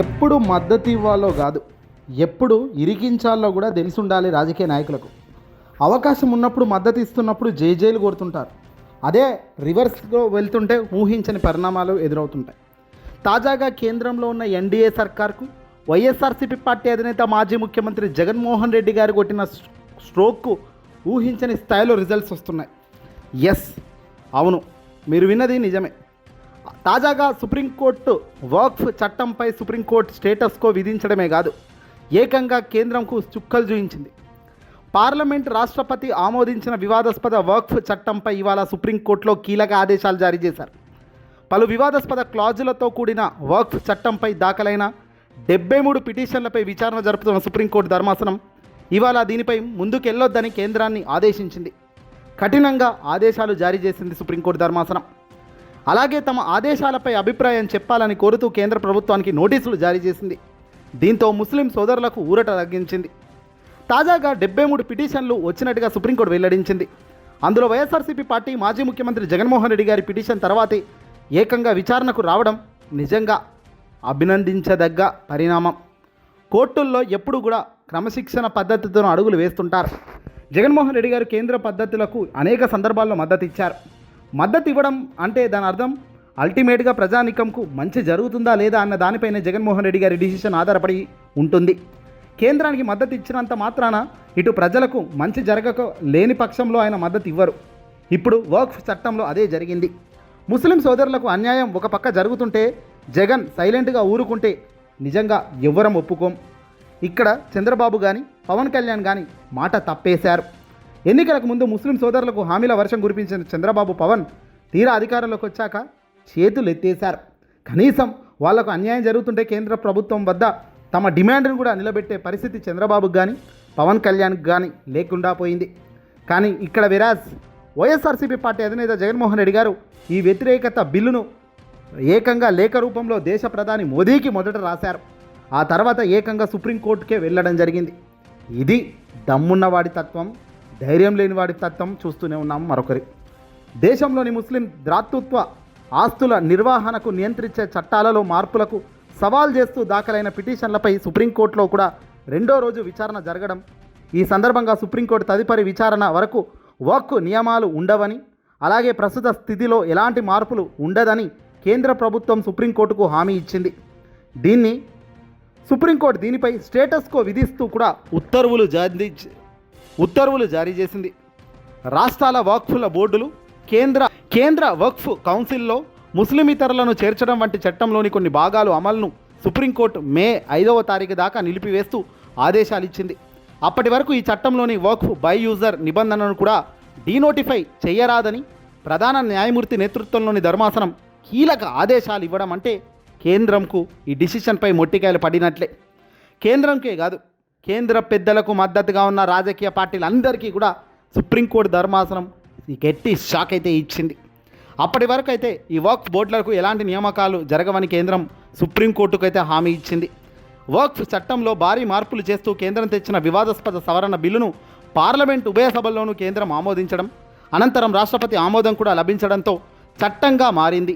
ఎప్పుడు మద్దతు ఇవ్వాలో కాదు ఎప్పుడు ఇరికించాలో కూడా తెలిసి ఉండాలి రాజకీయ నాయకులకు. అవకాశం ఉన్నప్పుడు మద్దతు ఇస్తున్నప్పుడు జేజేలు కొడుతుంటారు. అదే రివర్స్లో వెళ్తుంటే ఊహించని పరిణామాలు ఎదురవుతుంటాయి. తాజాగా కేంద్రంలో ఉన్న ఎన్డీఏ సర్కార్కు వైఎస్ఆర్సీపీ పార్టీ అధినేత మాజీ ముఖ్యమంత్రి జగన్మోహన్ రెడ్డి గారు కొట్టిన స్ట్రోక్కు ఊహించని స్థాయిలో రిజల్ట్స్ వస్తున్నాయి. ఎస్ అవును మీరు విన్నది నిజమే. తాజాగా సుప్రీంకోర్టు వక్ఫ్ చట్టంపై సుప్రీంకోర్టు స్టేటస్కో విధించడమే కాదు ఏకంగా కేంద్రంకు చుక్కలు చూయించింది. పార్లమెంట్ రాష్ట్రపతి ఆమోదించిన వివాదాస్పద వక్ఫ్ చట్టంపై ఇవాళ సుప్రీంకోర్టులో కీలక ఆదేశాలు జారీ చేశారు. పలు వివాదాస్పద క్లాజులతో కూడిన వక్ఫ్ చట్టంపై దాఖలైన డెబ్బై మూడు పిటిషన్లపై విచారణ జరుపుతున్న సుప్రీంకోర్టు ధర్మాసనం ఇవాళ దీనిపై ముందుకెళ్ళొద్దని కేంద్రాన్ని ఆదేశించింది. కఠినంగా ఆదేశాలు జారీ చేసింది సుప్రీంకోర్టు ధర్మాసనం. అలాగే తమ ఆదేశాలపై అభిప్రాయం చెప్పాలని కోరుతూ కేంద్ర ప్రభుత్వానికి నోటీసులు జారీ చేసింది. దీంతో ముస్లిం సోదరులకు ఊరట తగ్గించింది. తాజాగా డెబ్బై మూడు పిటిషన్లు వచ్చినట్టుగా సుప్రీంకోర్టు వెల్లడించింది. అందులో వైఎస్ఆర్సీపీ పార్టీ మాజీ ముఖ్యమంత్రి జగన్మోహన్ రెడ్డి గారి పిటిషన్ తర్వాతే ఏకంగా విచారణకు రావడం నిజంగా అభినందించదగ్గ పరిణామం. కోర్టుల్లో ఎప్పుడు కూడా క్రమశిక్షణ పద్ధతితో అడుగులు వేస్తుంటారు. జగన్మోహన్ రెడ్డి గారు కేంద్ర పద్ధతులకు అనేక సందర్భాల్లో మద్దతు ఇచ్చారు మద్దతు ఇవ్వడం అంటే దాని అర్థం అల్టిమేట్గా ప్రజానికంకు మంచి జరుగుతుందా లేదా అన్న దానిపైనే జగన్మోహన్ రెడ్డి గారి డిసిషన్ ఆధారపడి ఉంటుంది. కేంద్రానికి మద్దతు ఇచ్చినంత మాత్రాన ఇటు ప్రజలకు మంచి జరగక లేని పక్షంలో ఆయన మద్దతు ఇవ్వరు. ఇప్పుడు వర్క్ చట్టంలో అదే జరిగింది. ముస్లిం సోదరులకు అన్యాయం ఒక పక్క జరుగుతుంటే జగన్ సైలెంట్గా ఊరుకుంటే నిజంగా ఎవ్వరం ఒప్పుకోం. ఇక్కడ చంద్రబాబు కానీ పవన్ కళ్యాణ్ కానీ మాట తప్పేశారు. ఎన్నికలకు ముందు ముస్లిం సోదరులకు హామీల వర్షం కురిపించిన చంద్రబాబు పవన్ తీరా అధికారంలోకి వచ్చాక చేతులు ఎత్తేశారు కనీసం వాళ్ళకు అన్యాయం జరుగుతుంటే కేంద్ర ప్రభుత్వం వద్ద తమ డిమాండ్ను కూడా నిలబెట్టే పరిస్థితి చంద్రబాబుకు కానీ పవన్ కళ్యాణ్కి కానీ లేకుండా పోయింది. కానీ ఇక్కడ విరాజ్ వైఎస్ఆర్సీపీ పార్టీ అధినేత జగన్మోహన్ రెడ్డి గారు ఈ వ్యతిరేకత బిల్లును ఏకంగా లేఖ రూపంలో దేశ ప్రధాని మోదీకి మొదట రాశారు. ఆ తర్వాత ఏకంగా సుప్రీంకోర్టుకే వెళ్ళడం జరిగింది. ఇది దమ్మున్నవాడి తత్వం. ధైర్యం లేని వాడి తత్వం చూస్తూనే ఉన్నాం మరొకరి. దేశంలోని ముస్లిం ద్రాతృత్వ ఆస్తుల నిర్వహణకు నియంత్రించే చట్టాలలో మార్పులకు సవాల్ చేస్తూ దాఖలైన పిటిషన్లపై సుప్రీంకోర్టులో కూడా రెండో రోజు విచారణ జరగడం ఈ సందర్భంగా సుప్రీంకోర్టు తదుపరి విచారణ వరకు వక్ నియమాలు ఉండవని అలాగే ప్రస్తుత స్థితిలో ఎలాంటి మార్పులు ఉండదని కేంద్ర ప్రభుత్వం సుప్రీంకోర్టుకు హామీ ఇచ్చింది. దీన్ని సుప్రీంకోర్టు దీనిపై స్టేటస్కో విధిస్తూ కూడా ఉత్తర్వులు జారీ ఉత్తర్వులు జారీ చేసింది. రాష్ట్రాల వక్ఫుల బోర్డులు కేంద్ర కేంద్ర వక్ఫ్ కౌన్సిల్లో ముస్లిమేతరులను చేర్చడం వంటి చట్టంలోని కొన్ని భాగాలు అమలును సుప్రీంకోర్టు మే ఐదవ తారీఖు దాకా నిలిపివేస్తూ ఆదేశాలు ఇచ్చింది అప్పటి వరకు ఈ చట్టంలోని వక్ఫ్ బై యూజర్ నిబంధనను కూడా డీనోటిఫై చేయరాదని ప్రధాన న్యాయమూర్తి నేతృత్వంలోని ధర్మాసనం కీలక ఆదేశాలు ఇవ్వడం అంటే కేంద్రంకు ఈ డిసిషన్పై మొట్టికాయలు పడినట్లే. కేంద్రంకే కాదు కేంద్ర పెద్దలకు మద్దతుగా ఉన్న రాజకీయ పార్టీలందరికీ కూడా సుప్రీంకోర్టు ధర్మాసనం గట్టి షాక్ అయితే ఇచ్చింది. అప్పటి వరకు అయితే ఈ వర్క్ బోర్డులకు ఎలాంటి నియామకాలు జరగవని కేంద్రం సుప్రీంకోర్టుకు అయితే హామీ ఇచ్చింది. వర్క్స్ చట్టంలో భారీ మార్పులు చేస్తూ కేంద్రం తెచ్చిన వివాదాస్పద సవరణ బిల్లును పార్లమెంట్ ఉభయ సభల్లోనూ కేంద్రం ఆమోదించడం అనంతరం రాష్ట్రపతి ఆమోదం కూడా లభించడంతో చట్టంగా మారింది.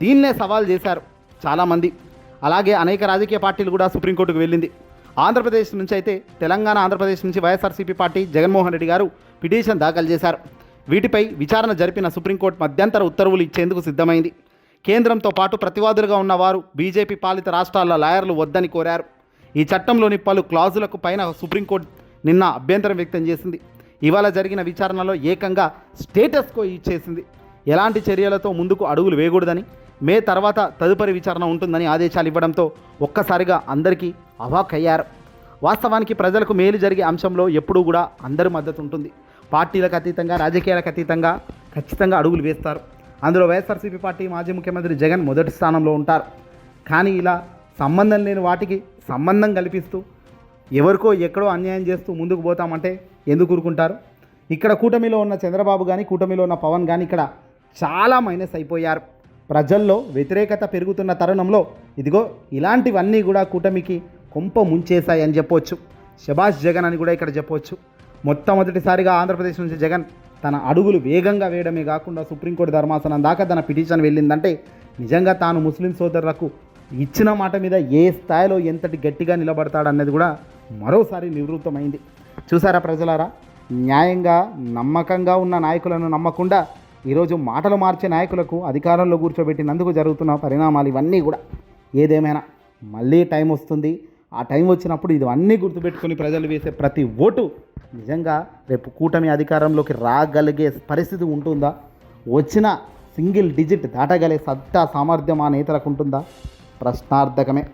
దీన్నే సవాల్ చేశారు చాలామంది. అలాగే అనేక రాజకీయ పార్టీలు కూడా సుప్రీంకోర్టుకు వెళ్ళింది. ఆంధ్రప్రదేశ్ నుంచి అయితే తెలంగాణ ఆంధ్రప్రదేశ్ నుంచి వైఎస్ఆర్సీపీ పార్టీ జగన్మోహన్ రెడ్డి గారు పిటిషన్ దాఖలు చేశారు. వీటిపై విచారణ జరిపిన సుప్రీంకోర్టు మధ్యంతర ఉత్తర్వులు ఇచ్చేందుకు సిద్ధమైంది. కేంద్రంతో పాటు ప్రతివాదులుగా ఉన్నవారు బీజేపీ పాలిత రాష్ట్రాల లాయర్లు వద్దని కోరారు. ఈ చట్టంలోని పలు క్లాజులకు పైన సుప్రీంకోర్టు నిన్న అభ్యంతరం వ్యక్తం చేసింది. ఇవాళ జరిగిన విచారణలో ఏకంగా స్టేటస్ కో ఇచ్చేసింది. ఎలాంటి చర్యలతో ముందుకు అడుగులు వేయకూడదని మే తర్వాత తదుపరి విచారణ ఉంటుందని ఆదేశాలు ఇవ్వడంతో ఒక్కసారిగా అందరికీ అవాక్కయ్యారు. వాస్తవానికి ప్రజలకు మేలు జరిగే అంశంలో ఎప్పుడూ కూడా అందరి మద్దతు ఉంటుంది. పార్టీలకు అతీతంగా రాజకీయాలకు అతీతంగా ఖచ్చితంగా అడుగులు వేస్తారు. అందులో వైఎస్ఆర్సీపీ పార్టీ మాజీ ముఖ్యమంత్రి జగన్ మొదటి స్థానంలో ఉంటారు. కానీ ఇలా సంబంధం లేని వాటికి సంబంధం కల్పిస్తూ ఎవరికో ఎక్కడో అన్యాయం చేస్తూ ముందుకు పోతామంటే ఎందుకు ఊరుకుంటారు? ఇక్కడ కూటమిలో ఉన్న చంద్రబాబు కానీ కూటమిలో ఉన్న పవన్ కానీ ఇక్కడ చాలా మైనస్ అయిపోయారు. ప్రజల్లో వ్యతిరేకత పెరుగుతున్న తరుణంలో ఇదిగో ఇలాంటివన్నీ కూడా కూటమికి కొంప ముంచేశాయని చెప్పవచ్చు శభాష్ జగన్ అని కూడా ఇక్కడ చెప్పవచ్చు మొట్టమొదటిసారిగా ఆంధ్రప్రదేశ్ నుంచి జగన్ తన అడుగులు వేగంగా వేయడమే కాకుండా సుప్రీంకోర్టు ధర్మాసనం దాకా తన పిటిషన్ వెళ్ళిందంటే నిజంగా తాను ముస్లిం సోదరులకు ఇచ్చిన మాట మీద ఏ స్థాయిలో ఎంతటి గట్టిగా నిలబడతాడన్నది కూడా మరోసారి నివృత్తమైంది. చూసారా ప్రజలారా? న్యాయంగా నమ్మకంగా ఉన్న నాయకులను నమ్మకుండా ఈరోజు మాటలు మార్చే నాయకులకు అధికారంలో కూర్చోబెట్టినందుకు జరుగుతున్న పరిణామాలు ఇవన్నీ కూడా. ఏదేమైనా మళ్ళీ టైం వస్తుంది. ఆ టైం వచ్చినప్పుడు ఇవన్నీ గుర్తుపెట్టుకొని ప్రజలు వేసే ప్రతి ఓటు నిజంగా రేపు కూటమి అధికారంలోకి రాగలిగే పరిస్థితి ఉంటుందా? వచ్చిన సింగిల్ డిజిట్ దాటగలే సత్తా సామర్థ్యం ఆ నేతలకు ఉంటుందా? ప్రశ్నార్థకమే.